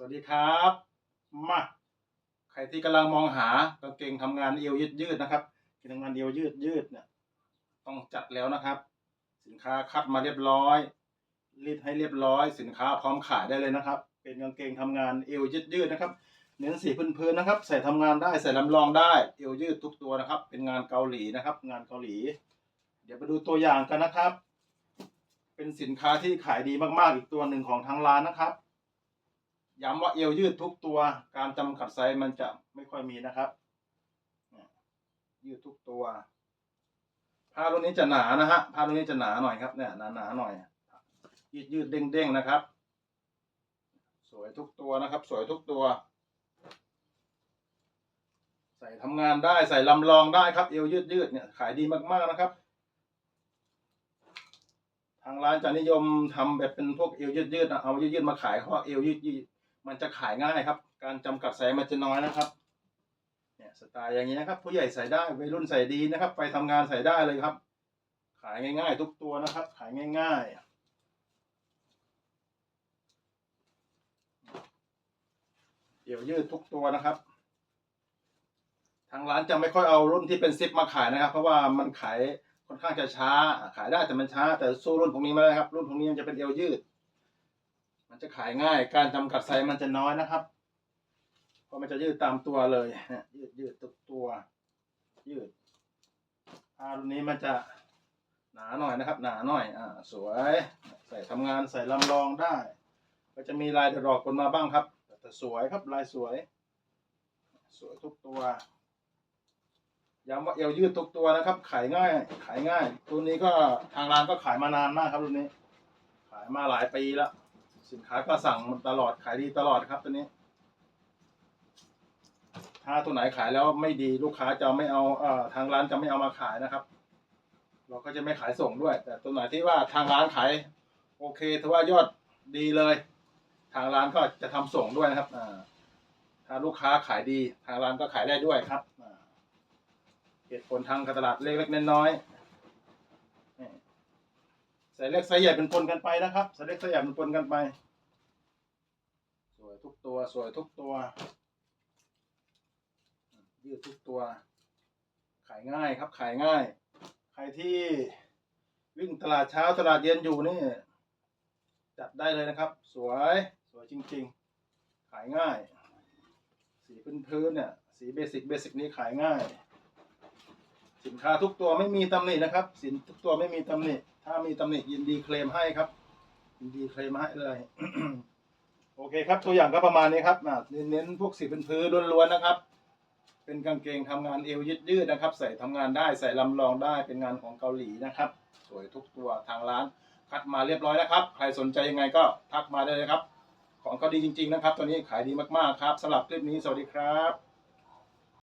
สวัสดีครับ มาใครที่กำลังมองหากางเกงทำงานเอวยืดยืดนะครับกางเกงทำงานเอวยืดยืดเนี่ยต้องจัดแล้วนะครับ สินค้าคัดมาเรียบร้อย รีดให้เรียบร้อย สินค้าพร้อมขายได้เลยนะครับ เป็นกางเกงทำงานเอวยืดยืดนะครับ เน้นสีพื้นๆนะครับ ใส่ทำงานได้ใส่ลำลองได้เอวยืดทุกตัวนะครับ เป็นงานเกาหลีนะครับ งานเกาหลี เดี๋ยวไปดูตัวอย่างกันนะครับ เป็นสินค้าที่ขายดีมากๆอีกตัวหนึ่งของทางร้านนะครับ ย้ำว่าเอวยืดทุกตัว การจำกัดไซส์มันจะไม่ค่อยมีนะครับเนี่ยยืดทุกตัวผ้าตัวนี้จะหนานะฮะผ้าตัวนี้จะหนาหน่อยครับเนี่ยหนาหนาหน่อย ยืดยืดเด้งเด้งนะครับ สวยทุกตัวนะครับ สวยทุกตัว ใส่ทำงานได้ใส่ลำลองได้ครับ เอวยืดยืดเนี่ยขายดีมากๆนะครับ ทางร้านจะนิยมทำแบบเป็นพวกเอวยืดยืดนะเอายืดยืดมาขายเพราะเอวยืดยืด มันจะขายง่ายครับ การจำกัดไซส์มันจะน้อยนะครับ เนี่ยสไตล์อย่างนี้นะครับ ผู้ใหญ่ใส่ได้วัยรุ่นใส่ดีนะครับ ไปทำงานใส่ได้เลยครับ ขายง่าย ๆ ทุกตัวนะครับ ขายง่ายๆเอวยืดทุกตัวนะครับ ทางร้านจะไม่ค่อยเอารุ่นที่เป็นซิปมาขายนะครับ เพราะว่ามันขายค่อนข้างจะช้า ขายได้แต่มันช้า แต่สู้รุ่นพวกนี้ไม่ได้ครับ รุ่นพวกนี้มันจะเป็นเอวยืด มันจะขายง่าย การจำกัดไซส์มันจะน้อยนะครับ เพราะมันจะยืดตามตัวเลยนี่ยยืดยืดทุกตัว ยืดผ้ารุ่นนี้มันจะหนาหน่อยนะครับ หนาหน่อย อ่า สวย ใส่ทำงานใส่ลำลองได้ ก็จะมีลายดอกคนมาบ้างครับ แต่สวยครับลายสวย สวยทุกตัวย้ำว่าเอวยืดทุกตัวนะครับ ขายง่าย ขายง่าย ตัวนี้ก็ทางร้านก็ขายมานานมากครับตัวนี้ ขายมาหลายปีแล้ว สินค้าก็สั่งตลอดขายดีตลอดครับตัวนี้ ถ้าตัวไหนขายแล้วไม่ดีลูกค้าจะไม่เอาเอ่อทางร้านจะไม่เอามาขายนะครับ เราก็จะไม่ขายส่งด้วย แต่ตัวไหนที่ว่าทางร้านขายโอเคถือว่ายอดดีเลย ทางร้านก็จะทำส่งด้วยนะครับอ่าถ้าลูกค้าขายดี ทางร้านก็ขายได้ด้วยครับเหตุผลทางการตลาดเล็กๆน้อยๆ ใส่เล็กใส่ใหญ่เป็นปนกันไปนะครับใส่เล็กใส่ใหญ่เป็นปนกันไป สวยทุกตัวสวยทุกตัว ยืดทุกตัว ขายง่ายครับขายง่าย ใครที่วิ่งตลาดเช้าตลาดเย็นอยู่นี่จัดได้เลยนะครับ สวยสวยจริง ๆ ขายง่าย สีพื้นๆเนี่ยสีเบสิกเบสิกนี้ขายง่าย สินค้าทุกตัวไม่มีตำหนินะครับ สินทุกตัวไม่มีตำหนิ ถ้ามีตำหนิยินดีเคลมให้ครับ ยินดีเคลมให้เลย โอเคครับ ตัวอย่างก็ประมาณนี้ครับเน้นพวกสีพื้นๆล้วนๆนะครับ เป็นกางเกงทำงานเอวยืดๆนะครับ ใส่ทำงานได้ใส่ลำลองได้เป็นงานของเกาหลีนะครับ สวยทุกตัวทางร้าน คัดมาเรียบร้อยนะครับ ใครสนใจยังไงก็ทักมาได้เลยครับ ของเขาดีจริง ๆ นะครับ ตัวนี้ขายดีมากๆครับสำหรับคลิปนี้สวัสดีครับ